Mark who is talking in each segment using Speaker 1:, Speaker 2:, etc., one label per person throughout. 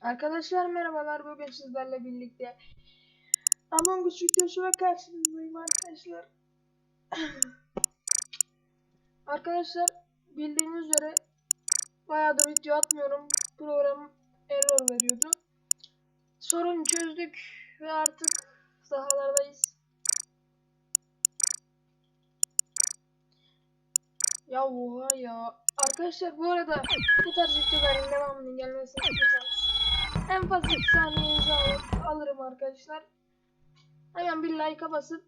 Speaker 1: Arkadaşlar merhabalar bugün sizlerle birlikte Among Us videosuyla karşınızdayım arkadaşlar. arkadaşlar bildiğiniz üzere bayağıdır video atmıyorum. Program error veriyordu. Sorunu çözdük ve artık sahalardayız. Ya oha ya. Arkadaşlar bu arada bu tarz videoların devamının gelmesini istiyorsanız en fazla 2 saniyenizi alır, alırım arkadaşlar. Hemen bir like'a basıp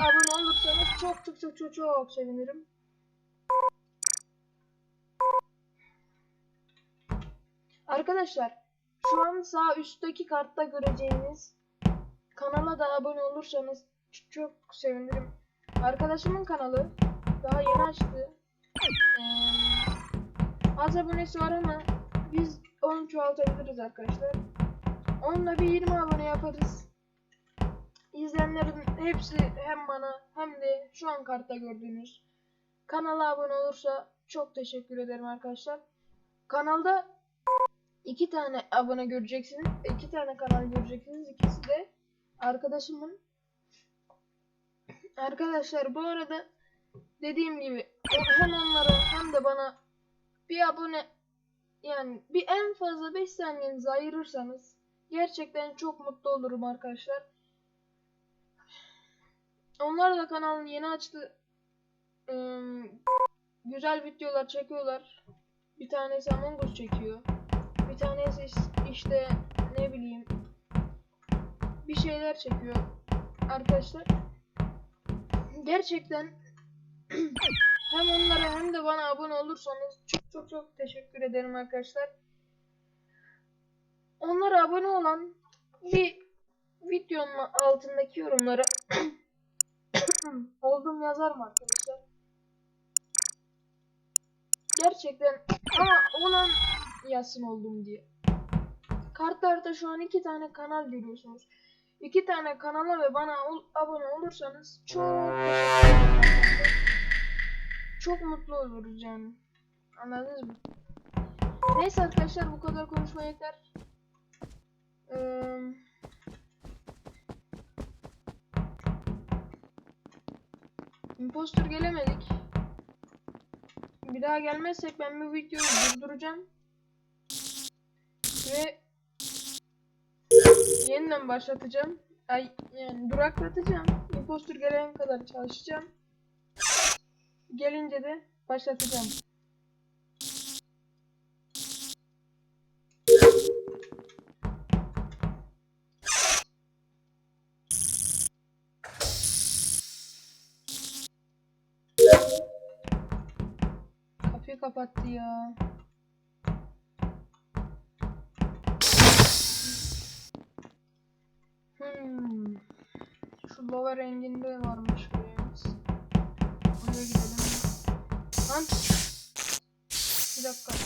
Speaker 1: abone olursanız çok çok çok çok çok sevinirim. Arkadaşlar şu an sağ üstteki kartta göreceğiniz kanala da abone olursanız çok sevinirim. Arkadaşımın kanalı daha yeni açtı. Ee, az abonesi var ama biz onu çoğaltabiliriz arkadaşlar. Onunla bir 20 abone yaparız. İzleyenlerin hepsi hem bana hem de şu an kartta gördüğünüz kanala abone olursa çok teşekkür ederim arkadaşlar. Kanalda iki tane abone göreceksiniz. iki tane kanal göreceksiniz. İkisi de arkadaşımın. Arkadaşlar bu arada dediğim gibi hem onlara hem de bana bir abone yani bir en fazla 5 saniyenizi ayırırsanız gerçekten çok mutlu olurum arkadaşlar. Onlar da kanalını yeni açtı. Ee, güzel videolar çekiyorlar. Bir tanesi Among Us çekiyor. Bir tanesi işte ne bileyim bir şeyler çekiyor arkadaşlar. Gerçekten hem onlara hem de bana abone olursanız çok çok çok teşekkür ederim arkadaşlar. Onlara abone olan bir videonun altındaki yorumlara oldum yazar mı arkadaşlar? Gerçekten ama olan yazsın oldum diye. Kartlarda şu an iki tane kanal görüyorsunuz. İki tane kanala ve bana ol- abone olursanız çok. Çok mutlu oluruz yani. Anladınız mı? Neyse arkadaşlar bu kadar konuşma yeter. Ee, imposter gelemedik. Bir daha gelmezsek ben bu videoyu durduracağım. Ve yeniden başlatacağım. Ay yani duraklatacağım. Imposter gelene kadar çalışacağım. Gelince de başlatacağım. Kapattı ya. Hmm. Şu lava renginde varmış burayımız. Oraya gidelim. Lan. Bir dakika.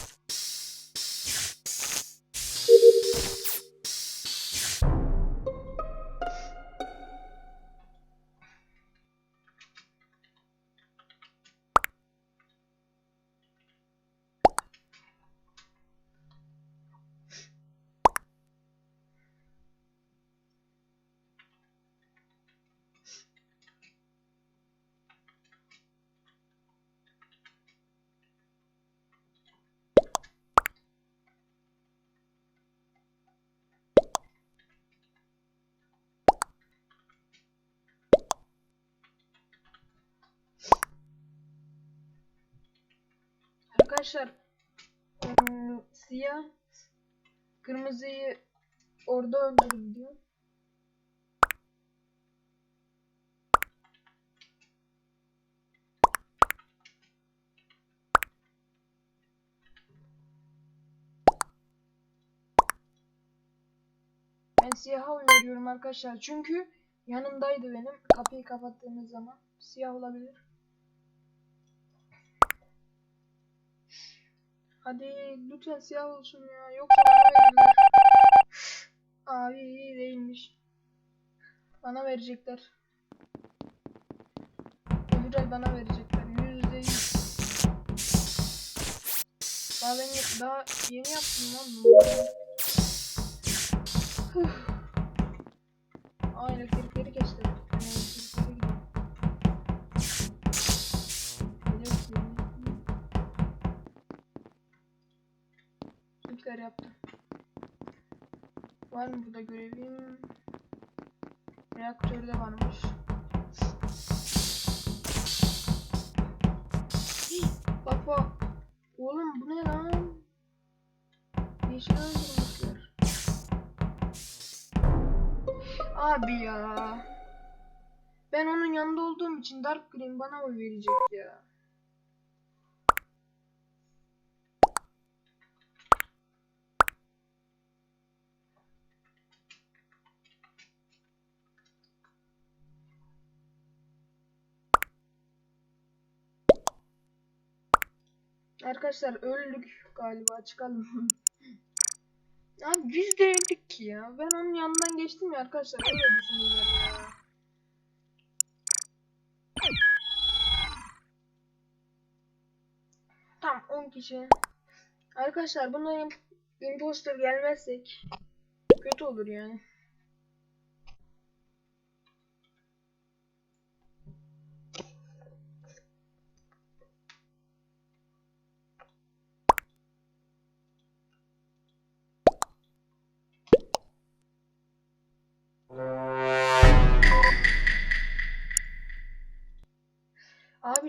Speaker 1: Arkadaşlar siyah kırmızıyı orada öldürdü diyor. Ben siyaha oy arkadaşlar çünkü yanımdaydı benim kapıyı kapattığımız zaman siyah olabilir. Hadi lütfen siyah olsun ya. Yoksa bana verirler. Abi iyi değilmiş. Bana verecekler. Öbür bana verecekler. Yüzde yüz. Daha ben daha yeni yaptım lan bunu. Aynen kırk kırk Bizimkiler yaptı. Var mı burada görevim? Reaktörde varmış. Bak. Oğlum bu ne lan? Yeşil öldürmüşler. Abi ya. Ben onun yanında olduğum için Dark Green bana oy verecek ya. Arkadaşlar öldük galiba çıkalım. Abi biz değildik ki ya. Ben onun yanından geçtim ya arkadaşlar. Öyle düşünüyorlar ya. Tam 10 kişi. Arkadaşlar bunların imposter gelmezsek kötü olur yani.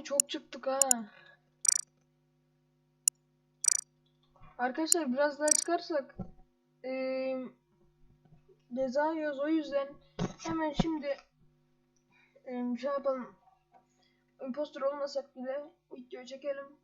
Speaker 1: Çok çıktık ha. Arkadaşlar biraz daha çıkarsak eee ceza yiyoruz o yüzden hemen şimdi eee şey yapalım. Imposter olmasak bile video çekelim.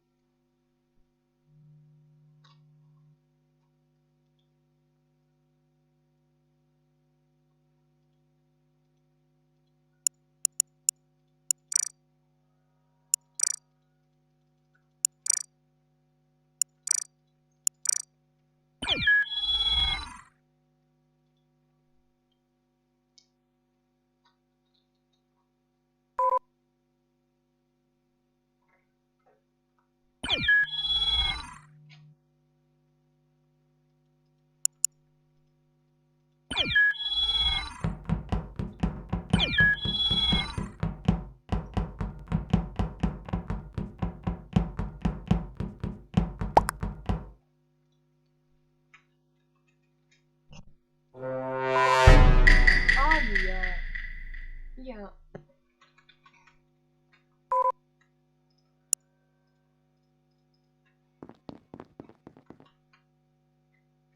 Speaker 1: Ya.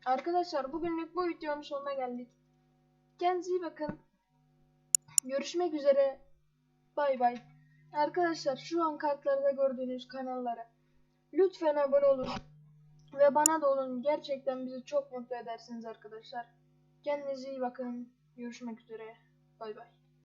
Speaker 1: Arkadaşlar bugünlük bu videonun sonuna geldik. Kendinize iyi bakın. Görüşmek üzere. Bay bay. Arkadaşlar şu an kartlarda gördüğünüz kanallara lütfen abone olun. Ve bana da olun. Gerçekten bizi çok mutlu edersiniz arkadaşlar. Kendinize iyi bakın. Görüşmek üzere. Bay bay.